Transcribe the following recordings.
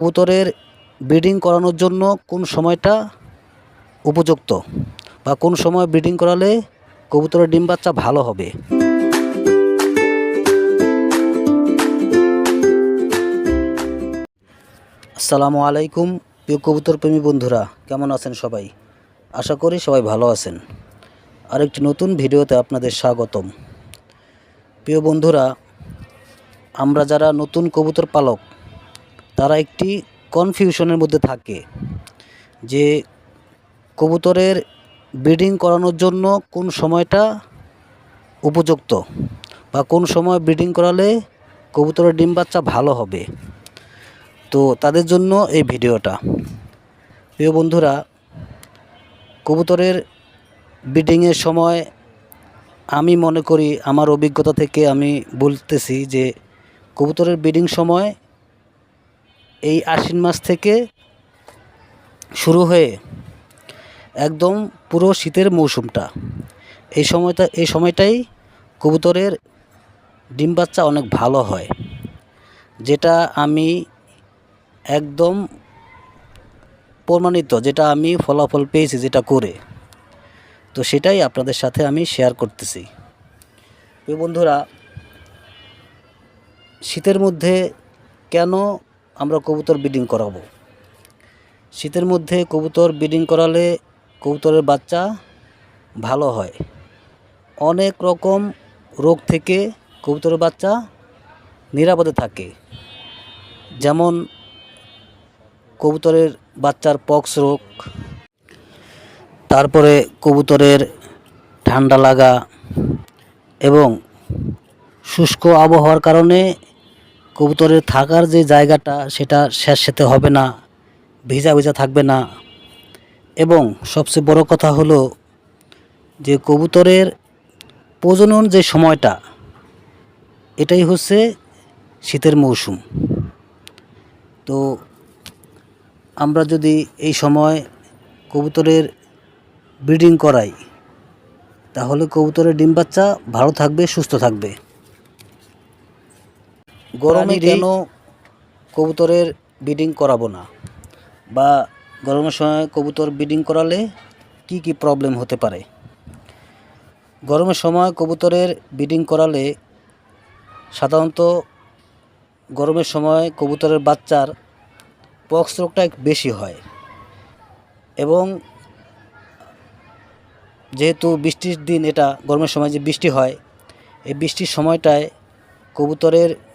কবুতরের ব্রিডিং করানোর জন্য কোন সময়টা উপযুক্ত? বা কোন সময় ব্রিডিং করালে কবুতরের ডিম বাচ্চা ভালো হবে? আসসালামু আলাইকুম, প্রিয় কবুতর প্রেমী বন্ধুরা, কেমন আছেন সবাই? আশা করি সবাই ভালো আছেন। আরেকটি নতুন ভিডিওতে আপনাদের স্বাগতম। প্রিয় বন্ধুরা, আমরা যারা নতুন কবুতর পালক তারা একটি কনফিউশনের মধ্যে থাকে যে কবুতরের ব্রিডিং করানোর জন্য কোন সময়টা উপযুক্ত বা কোন সময় ব্রিডিং করালে কবুতরের ডিম বাচ্চা ভালো হবে। তো তাদের জন্য এই ভিডিওটা। প্রিয় বন্ধুরা, কবুতরের ব্রিডিংয়ের সময় আমি মনে করি, আমার অভিজ্ঞতা থেকে আমি বলতেছি যে কবুতরের ব্রিডিং সময় এই আশ্বিন মাস থেকে শুরু হয়ে একদম পুরো শীতের মৌসুমটা। এই সময়টা, এই সময়টাই কবুতরের ডিম বাচ্চা অনেক ভালো হয়, যেটা আমি একদম প্রমাণিত, যেটা আমি ফলাফল পেয়েছি যেটা করে। তো সেটাই আপনাদের সাথে আমি শেয়ার করতেছি। বন্ধুরা, শীতের মধ্যে কেন আমরা কবুতর ব্রিডিং করাবো। শীতের মধ্যে কবুতর ব্রিডিং করালে কবুতরের বাচ্চা ভালো হয়। অনেক রকম রোগ থেকে কবুতরের বাচ্চা নিরাপদে থাকে। যেমন কবুতরের বাচ্চার পক্স রোগ, তারপরে কবুতরের ঠান্ডা লাগা এবং শুষ্ক আবহাওয়ার কারণে কবুতরের থাকার যে জায়গাটা, সেটা স্যাঁতস্যাঁতে হবে না, ভিজা ভিজা থাকবে না। এবং সবচেয়ে বড় কথা হলো যে কবুতরের প্রজনন যে সময়টা, এটাই হচ্ছে শীতের মৌসুম। তো আমরা যদি এই সময় কবুতরের ব্রিডিং করাই, তাহলে কবুতরের ডিম বাচ্চা ভালো থাকবে, সুস্থ থাকবে। গরমে কেন কবুতরের ব্রিডিং করাবো না? বা গরমের সময় কবুতর ব্রিডিং করালে কি কি প্রবলেম হতে পারে? গরমের সময় কবুতরের ব্রিডিং করালে সাধারণত গরমের সময় কবুতরের বাচ্চার পক্স রোগটা বেশি হয়। এবং যেহেতু বৃষ্টির দিন এটা গরমের সময় যে বৃষ্টি হয় এই বৃষ্টির সময়টায় কবুতরের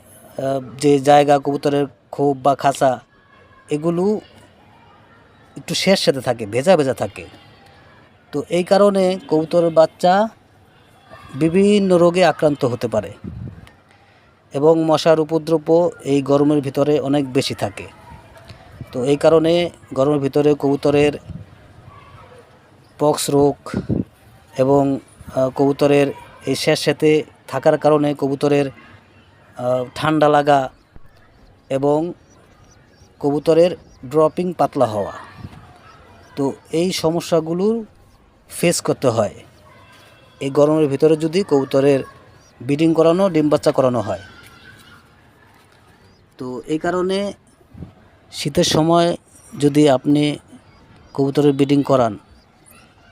যে জায়গা, কবুতরের খোপ বা খাঁচা, এগুলো একটু শেষ সাথে থাকে, ভেজা ভেজা থাকে। তো এই কারণে কবুতরের বাচ্চা বিভিন্ন রোগে আক্রান্ত হতে পারে এবং মশার উপদ্রব এই গরমের ভিতরে অনেক বেশি থাকে। তো এই কারণে গরমের ভিতরে কবুতরের পক্স রোগ এবং কবুতরের এই শেষ সাথে থাকার কারণে কবুতরের ঠান্ডা লাগা এবং কবুতরের ড্রপিং পাতলা হওয়া। তো এই সমস্যাগুলো ফেস করতে হয়। এই গরমের ভিতরে যদি কবুতরের ব্রিডিং করানো, ডিম বাচ্চা করানো হয়। তো এই কারণে শীতের সময় যদি আপনি কবুতরের ব্রিডিং করান,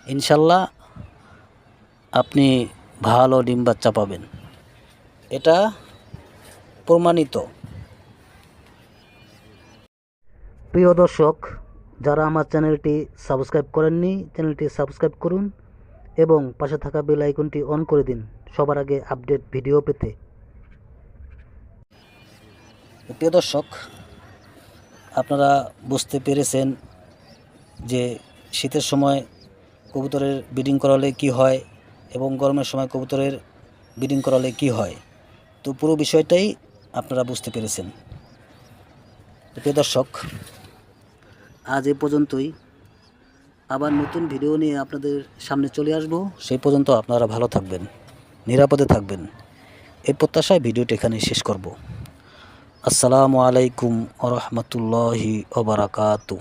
ইনশাল্লাহ আপনি ভালো ডিম বাচ্চা পাবেন। এটা প্রমাণিত। প্রিয় দর্শক যারা আমার চ্যানেলটি সাবস্ক্রাইব করেননি চ্যানেলটি সাবস্ক্রাইব করুন এবং পাশে থাকা বেল আইকনটি অন করে দিন সবার আগে আপডেট ভিডিও পেতে। প্রিয় দর্শক আপনারা বুঝতে পেরেছেন যে শীতের সময় কবুতরের ব্রিডিং করালে কি হয় এবং গরমের সময় কবুতরের ব্রিডিং করালে কি হয়। তো পুরো বিষয়টাই আপনারা বুঝতে পেরেছেন। প্রিয় দর্শক, আজ এ পর্যন্তই। আবার নতুন ভিডিও নিয়ে আপনাদের সামনে চলে আসব। সেই পর্যন্ত আপনারা ভালো থাকবেন, নিরাপদে থাকবেন। এই প্রত্যাশায় ভিডিওটি এখানে শেষ করব। আসসালামু আলাইকুম আ রহমতুল্লাহি ওবরাকাতু।